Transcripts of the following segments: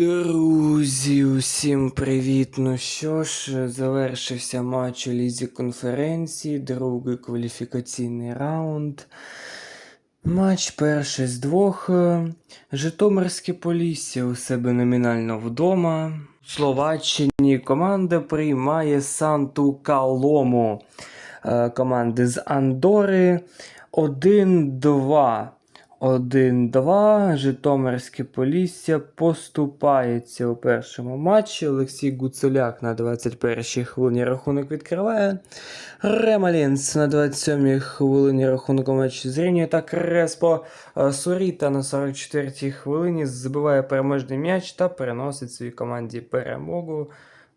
Друзі, усім привіт! Ну що ж, завершився матч у лізі конференції, другий кваліфікаційний раунд. Матч перший з двох. Житомирське Полісся у себе номінально вдома. У Словаччині команда приймає Санту Калому е, команди з Андори 1-2. 1-2. Житомирське Полісся поступається у першому матчі. Олексій Гуцуляк на 21-й хвилині рахунок відкриває. Ремалінс на 27-й хвилині рахунок у матчі зрівнює. Та Креспо е, Суріта на 44-й хвилині забиває переможний м'яч та переносить своїй команді перемогу.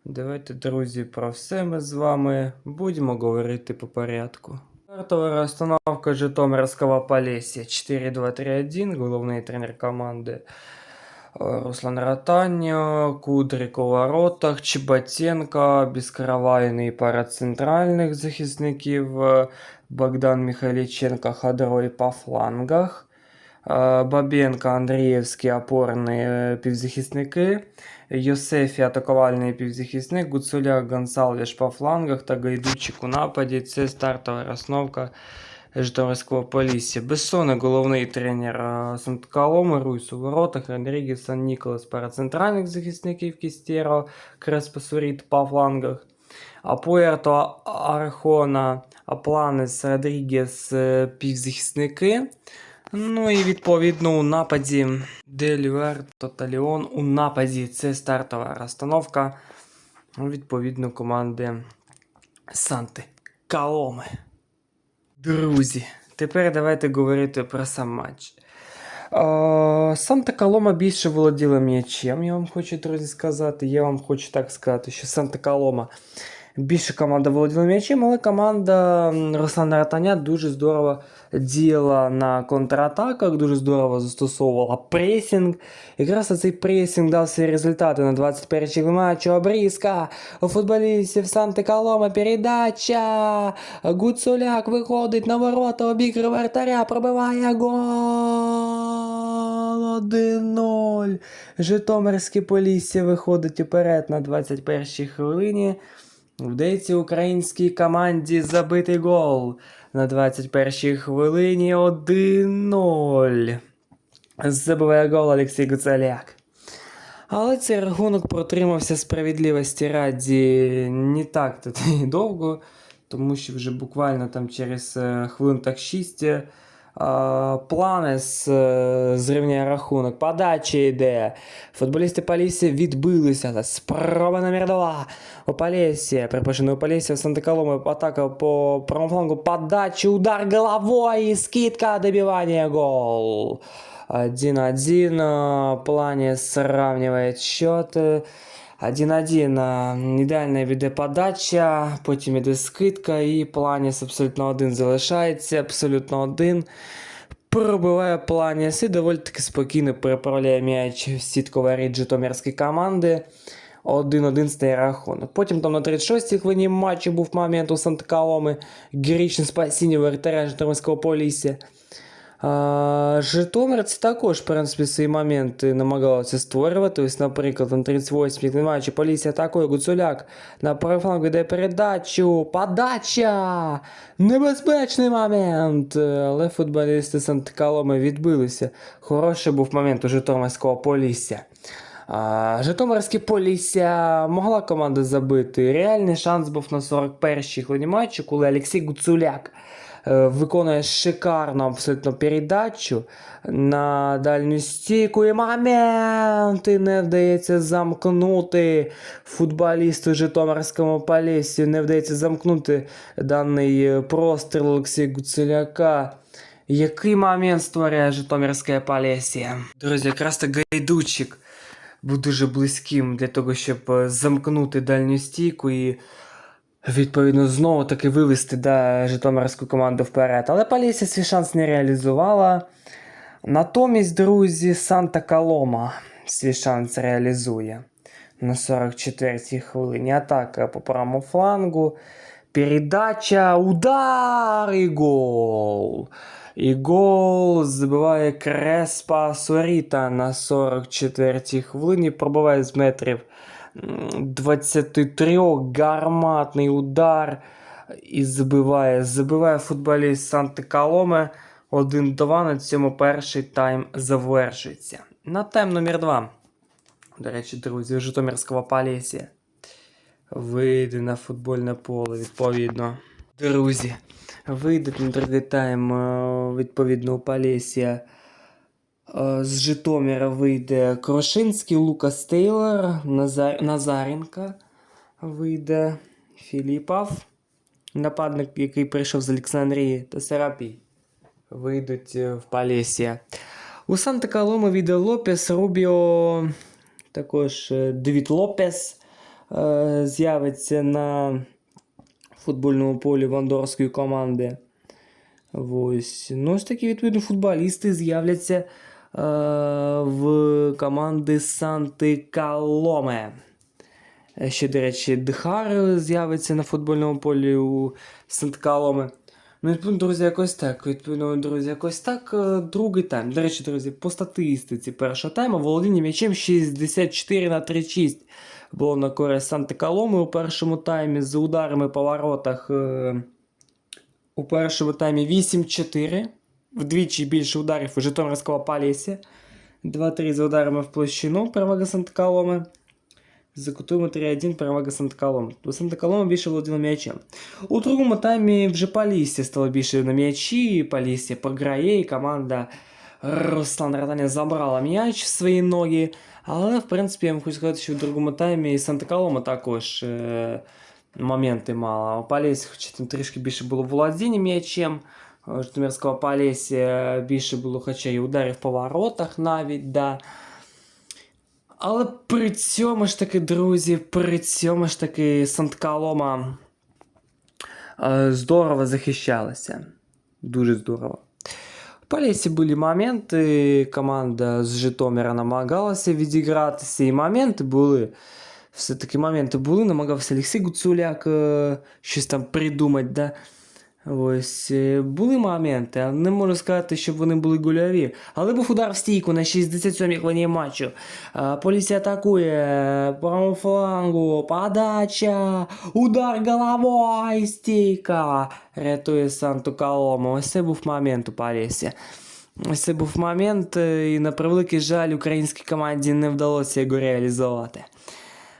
Давайте, друзі, про все ми з вами будемо говорити по порядку. Стартова розстановка Житомирського Полісся 4-2-3-1, головний тренер команди е, Руслан Ротаньо, Кудрик у воротах, Чеботенко, безкаравайний пара центральних захисників, е, Богдан Михайліченко, Хадрой по флангах, е, Бабенко, Андрієвський опорні е, півзахисники, Йосефі атакувальний півзахисник, Гуцуляк, Гонсалвіш по флангах та Гайдучик у нападі. Це стартова розновка Житомирського Полісся. Бессоне головний тренер е, Санткаломи, Руйс у воротах, Родрігес, Сан Ніколас пара центральних захисників Кістєро, Креспо Суріт по флангах. А Пуерто Архона, Апланес, Родрігес е, півзахисники. Ну і відповідно у нападі Делюерто та Ліон у нападі. Це стартова розстановка. Відповідно, команди Санти Каломи. Друзі, тепер давайте говорити про сам матч. Е, Санта Колома більше володіла м'ячем, я вам хочу, друзі, сказати. Я вам хочу так сказати, що Санта Колома більше команда володіла м'ячем, але команда Руслана Ратаня дуже здорово діяла на контратаках, дуже здорово застосовувала пресінг. Якраз цей пресінг дав свої результати на 21-й матчі. Обрізка у футболістів Санти Колома передача. Гуцуляк виходить на ворота, обігрує вратаря, пробиває гол. 1-0. Житомирське Полісся виходить уперед на 21-й хвилині. Вдається українській команді забити гол на 21-й хвилині 1-0. Забиває гол Олексій Гуцаляк. Але цей рахунок протримався справедливості раді не так тут довго, тому що вже буквально там через е, хвилин так 6 е, Планес е, зрівняє рахунок. Подача йде. Футболісти Полісся відбилися. Спроба номер 2 у Полісся. Перепрошую, у Полісся в Санта-Коломе атака по правому флангу. Подача, удар головой, скидка, добивание, гол. 1-1. Плане сравнивает счет. 1-1. Ідеальна віде подача, потім іде скидка, і Планіс абсолютно один залишається, абсолютно один. Пробиває Планіс і доволі таки спокійно переправляє м'яч в сітку воріт Житомирської команди. 1-1 стає рахунок. Потім там на 36-й хвилині матчу був момент у Санта-Коломи. Героїчне спасіння воротаря Житомирського Полісся. А, Житомирці також, в принципі, свої моменти намагалися створювати. Ось, наприклад, на 38-й матчі Полісся атакує Гуцуляк. На правий фланг йде передачу. Подача! Небезпечний момент! Але футболісти Санта-Коломи відбилися. Хороший був момент у Житомирського Полісся. А, Житомирське Полісся могла команда забити. Реальний шанс був на 41-й хвилині коли Олексій Гуцуляк виконує шикарну абсолютно передачу на дальню стійку. І момент! І не вдається замкнути футболісту Житомирському Поліссі. Не вдається замкнути даний е, простріл Олексія Гуцуляка. Який момент створює Житомирське Полісся? Друзі, якраз так гайдучик був дуже близьким для того, щоб е, замкнути дальню стійку і відповідно знову таки вивести да, Житомирську команду вперед. Але Полісся свій шанс не реалізувала. Натомість, друзі, Санта Колома свій шанс реалізує. На 44-й хвилині атака по правому флангу. Передача, удар і гол. І гол забиває Креспа Соріта на 44-й хвилині. Пробиває з метрів м, 23 гарматний удар. І забиває. Забиває футболіст Санти Коломе 1-2. На цьому перший тайм завершується. На тайм номер 2. До речі, друзі, Житомирського Полісся вийде на футбольне поле, відповідно. Друзі, вийде на другий тайм, е, відповідно, у Полісся. Е, З Житомира вийде Крошинський, Лукас Тейлор, Назар... Назаренко вийде Філіпов, нападник, який прийшов з Олександрії, та Серапій. Вийдуть е, в Полісся. У Санта Колома вийде Лопес, Рубіо, також е, Девід Лопес з'явиться на футбольному полі вандорської команди. Ось. Ну, ось такі відповідно футболісти з'являться в команди Санти Каломе. Е, Ще, до речі, Дхар з'явиться на футбольному полі у Сант Каломе. Ну, відповідно, друзі, якось так. Відповідно, друзі, якось так. Е, Другий тайм. До речі, друзі, по статистиці першого тайму володіння м'ячем 64 на 36 було на користь Санта Коломи у першому таймі з ударами по воротах. е, У першому таймі 8-4. Вдвічі більше ударів у Житомирського Полісся. 2-3 за ударами в площину. Перевага Санта Коломи. За кутами 3-1 перевага Санта Коломи. Бо Санта Колома більше володіла м'ячем. У другому таймі вже Полісся стало більше на м'ячі. Полісся програє, і команда Руслан Раданя забрала м'яч в свої ноги. Але, в принципі, я вам хочу сказати, що в другому таймі і Санта Колома також е, моменти мала. У Полісся, хоча там трішки більше було володіння м'ячем. У Житомирського Полісся більше було, хоча і ударів по воротах навіть, да. Але при цьому ж таки, друзі, при цьому ж таки Санткалома е, здорово захищалася. Дуже здорово. В Полісі були моменти, команда з Житомира намагалася відігратися, і моменти були. Все-таки моменти були, намагався Олексій Гуцуляк е, щось там придумати, да? Ось е, були моменти, не можу сказати, щоб вони були гольові. Але був удар в стійку на 67-й хвилині матчу. А, Полісся атакує правому флангу, подача, удар головою, стійка. Рятує Санту Колому. Ось це був момент у Полісся. Ось це був момент, е, і на превеликий жаль, українській команді не вдалося його реалізувати.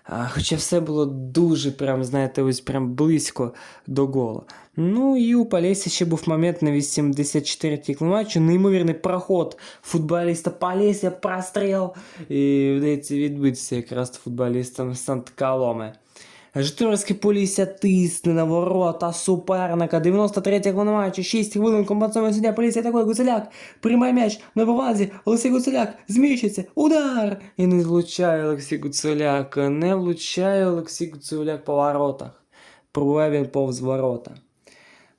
Хоча все було дуже, прям, знаєте, ось прям близько до гола. Ну і у Палесі ще був момент на 84-й матчу. Неймовірний проход футболіста Полісся, простріл. І вдається відбитися якраз футболістам Сант-Коломи. Житомирське Полісся тисне на ворота суперника. 93 хвилина матчу, 6 хвилин компенсовує суддя Полісся такой Гуцеляк. Приймає м'яч на повазі. Олексій Гуцеляк зміщиться. Удар! І не влучає Олексій Гуцеляк. Не влучає Олексій Гуцеляк по воротах. Пробуває він повз ворота.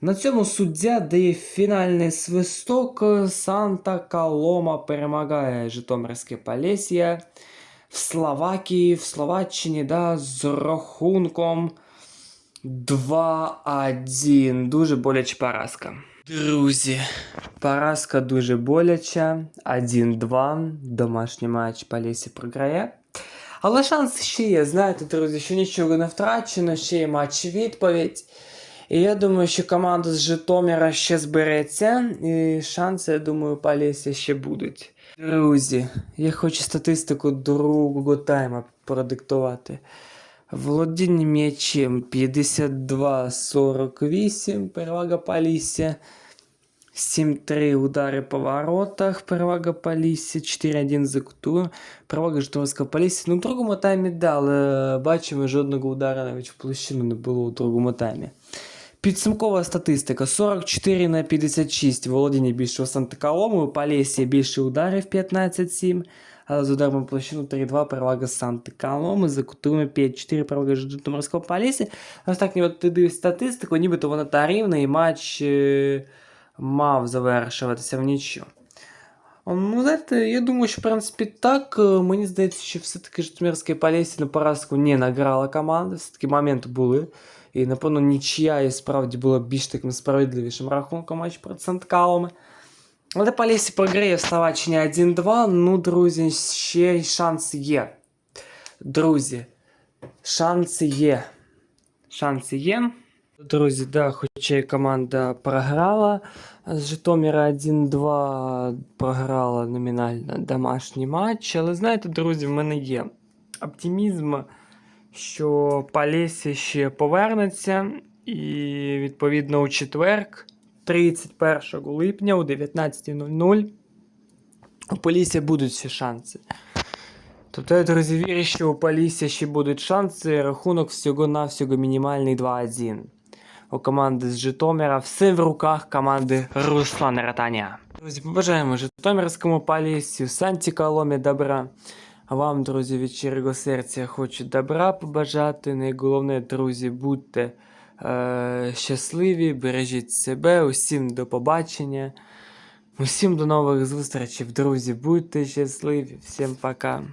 На цьому суддя дає фінальний свисток. Санта Колома перемагає Житомирське Полісся в Словакії, в Словаччині, да, з рахунком 2-1. Дуже боляча поразка. Друзі, поразка дуже боляча. 1-2. Домашній матч Полісся програє. Але шанс ще є, знаєте, друзі, що нічого не втрачено, ще є матч відповідь. І я думаю, що команда з Житомира ще збереться, і шанси, я думаю, у Полісся ще будуть. Друзі, я хочу статистику другого тайма продиктувати. Володіння м'ячем 52-48, перевага Полісся. 7-3 удари по воротах, перевага Полісся, 4-1 за куту, перевага Житомирського Полісся. Ну, в другому таймі да, але бачимо, жодного удара навіть в площину не було у другому таймі. Підсумкова статистика: 44 на 56 володіння більшого Санта-Коломи, у Полісся більше ударів 15-7, але з ударами в площину 3-2 перевага Санта-Коломи, за кутами 5-4 перевага Житомирського Полісся. Ось так ніби ти дивишся статистику, нібито вона та рівна, і матч е, мав завершуватися в нічого. Ну, знаєте, я думаю, що в принципі так. Е, Мені здається, що все-таки Житомирське Полісся на поразку не награла команда, все-таки моменти були. І, напевно, нічия і справді була більш таким справедливішим рахунком матч проти Санткалами. Але Полісі програє в Словаччині 1-2. Ну, друзі, ще й шанс є. Друзі, шанси є. Шанси є. Друзі, да, хоча й команда програла з Житомира 1-2 програла номінально домашній матч. Але знаєте, друзі, в мене є оптимізм, що Полісі ще повернеться. І відповідно у четверг, 31 липня о 19.00 у Полісі будуть всі шанси. Тобто я, друзі, вірю, що у Полісі ще будуть шанси. Рахунок всього-навсього мінімальний 2-1. У команди з Житомира все в руках команди Руслана Ратаня. Друзі, побажаємо Житомирському Полісі, Санті Коломі добра. Вам, друзі, від щирого серця хочу добра побажати. Найголовне, друзі, будьте е, щасливі, бережіть себе, усім до побачення. Усім до нових зустрічей, друзі. Будьте щасливі, всім пока.